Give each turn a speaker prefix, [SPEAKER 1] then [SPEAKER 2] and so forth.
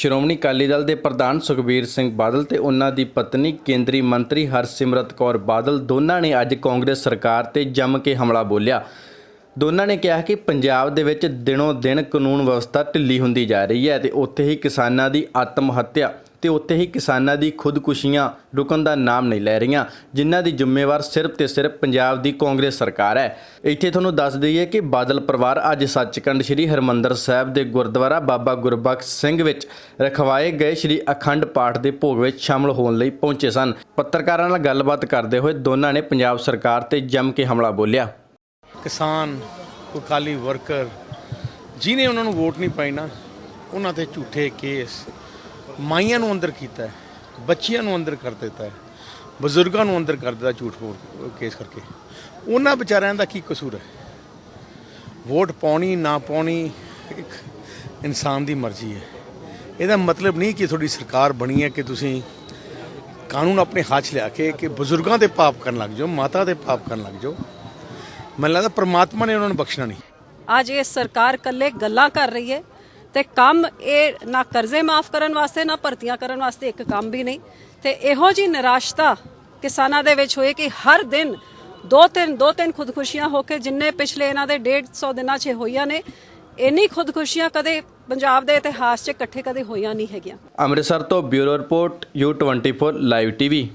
[SPEAKER 1] ਸ਼੍ਰੋਮਣੀ ਅਕਾਲੀ ਦਲ ਦੇ ਪ੍ਰਧਾਨ ਸੁਖਬੀਰ ਸਿੰਘ ਬਾਦਲ ਤੇ ਉਹਨਾਂ ਦੀ ਪਤਨੀ ਕੇਂਦਰੀ ਮੰਤਰੀ ਹਰਸਿਮਰਤ ਕੌਰ ਬਾਦਲ ਦੋਨਾਂ ਨੇ ਅੱਜ ਕਾਂਗਰਸ ਸਰਕਾਰ ਤੇ ਜੰਮ ਕੇ ਹਮਲਾ ਬੋਲਿਆ। ਦੋਨਾਂ ਨੇ ਕਿਹਾ ਕਿ ਪੰਜਾਬ ਦੇ ਵਿੱਚ ਦਿਨੋਂ ਦਿਨ ਕਾਨੂੰਨ ਵਿਵਸਥਾ ਢਿੱਲੀ ਹੁੰਦੀ ਜਾ ਰਹੀ ਹੈ ਤੇ ਉੱਥੇ ਹੀ ਕਿਸਾਨਾਂ ਦੀ ਆਤਮ ਹੱਤਿਆ ਤੇ ਉੱਥੇ ਹੀ ਕਿਸਾਨਾਂ ਦੀ ਖੁਦਕੁਸ਼ੀਆਂ ਰੁਕਣ ਦਾ ਨਾਮ ਨਹੀਂ ਲੈ ਰਹੀਆਂ, ਜਿਨ੍ਹਾਂ ਦੀ ਜ਼ਿੰਮੇਵਾਰ ਸਿਰਫ ਤੇ ਸਿਰਫ ਪੰਜਾਬ ਦੀ ਕਾਂਗਰਸ ਸਰਕਾਰ ਹੈ। ਇੱਥੇ ਤੁਹਾਨੂੰ ਦੱਸ ਦਈਏ ਕਿ ਬਾਦਲ ਪਰਿਵਾਰ ਅੱਜ ਸੱਚਖੰਡ ਸ੍ਰੀ ਹਰਮੰਦਰ ਸਾਹਿਬ ਦੇ ਗੁਰਦੁਆਰਾ ਬਾਬਾ ਗੁਰਬਖਸ਼ ਸਿੰਘ ਵਿੱਚ ਰਖਵਾਏ ਗਏ ਸ੍ਰੀ ਅਖੰਡ ਪਾਠ ਦੇ ਭੋਗ ਵਿੱਚ ਸ਼ਾਮਲ ਹੋਣ ਲਈ ਪਹੁੰਚੇ ਸਨ। ਪੱਤਰਕਾਰਾਂ ਨਾਲ ਗੱਲਬਾਤ ਕਰਦੇ ਹੋਏ ਦੋਨਾਂ ਨੇ ਪੰਜਾਬ ਸਰਕਾਰ ਤੇ ਜੰਮ ਕੇ ਹਮਲਾ ਬੋਲਿਆ।
[SPEAKER 2] ਕਿਸਾਨ, ਕੋਈ ਅਕਾਲੀ ਵਰਕਰ ਜਿਨੇ ਉਹਨਾਂ ਨੂੰ ਵੋਟ ਨਹੀਂ ਪਾਈ ਨਾ, ਉਹਨਾਂ ਤੇ ਝੂਠੇ ਕੇਸ ਮਾਈਆਂ ਨੂੰ ਅੰਦਰ ਕੀਤਾ ਹੈ, ਬੱਚੀਆਂ ਨੂੰ ਅੰਦਰ ਕਰ ਦਿੱਤਾ ਹੈ, ਬਜ਼ੁਰਗਾਂ ਨੂੰ ਅੰਦਰ ਕਰ ਦਿੱਤਾ ਝੂਠ ਬੋਲ ਕੇਸ ਕਰਕੇ। ਉਹਨਾਂ ਵਿਚਾਰਿਆਂ ਦਾ ਕੀ ਕਸੂਰ ਹੈ? ਵੋਟ ਪਾਉਣੀ, ਨਾ ਪਾਉਣੀ ਇੱਕ ਇਨਸਾਨ ਦੀ ਮਰਜ਼ੀ ਹੈ। ਇਹਦਾ ਮਤਲਬ ਨਹੀਂ ਕਿ ਤੁਹਾਡੀ ਸਰਕਾਰ ਬਣੀ ਹੈ ਕਿ ਤੁਸੀਂ ਕਾਨੂੰਨ ਆਪਣੇ ਹੱਥ 'ਚ ਲਿਆ ਕੇ ਕਿ ਬਜ਼ੁਰਗਾਂ ਦੇ ਪਾਪ ਕਰਨ ਲੱਗ ਜਾਓ, ਮਾਤਾ ਦੇ ਪਾਪ ਕਰਨ ਲੱਗ ਜਾਓ। ਮੈਨੂੰ ਲੱਗਦਾ ਪ੍ਰਮਾਤਮਾ ਨੇ ਉਹਨਾਂ ਨੂੰ ਬਖਸ਼ਣਾ ਨਹੀਂ।
[SPEAKER 3] ਅੱਜ ਇਹ ਸਰਕਾਰ ਕੱਲੇ ਗੱਲਾਂ ਕਰ ਰਹੀ ਹੈ ਤੇ ਕੰਮ ਇਹ ਨਾ ਕਰਜ਼ੇ ਮਾਫ ਕਰਨ ਵਾਸਤੇ ਨਾ ਭਰਤੀਆਂ ਕਰਨ ਵਾਸਤੇ ਇੱਕ ਕੰਮ ਵੀ ਨਹੀਂ। ਤੇ ਇਹੋ ਜੀ ਨਿਰਾਸ਼ਤਾ ਕਿਸਾਨਾਂ ਦੇ ਵਿੱਚ ਹੋਏ ਕਿ ਹਰ ਦਿਨ ਦੋ ਤਿੰਨ ਦੋ ਤਿੰਨ ਖੁਦਕੁਸ਼ੀਆਂ ਹੋ ਕੇ ਜਿੰਨੇ ਪਿਛਲੇ ਇਹਨਾਂ ਦੇ 150 ਦਿਨਾਂ 'ਚ ਹੋਈਆਂ ਨੇ ਇੰਨੀ ਖੁਦਕੁਸ਼ੀਆਂ ਕਦੇ ਪੰਜਾਬ ਦੇ ਇਤਿਹਾਸ 'ਚ ਇਕੱਠੇ ਕਦੇ ਹੋਈਆਂ ਨਹੀਂ ਹੈਗੀਆਂ।
[SPEAKER 1] ਅੰਮ੍ਰਿਤਸਰ ਤੋਂ bureau report U24 live TV.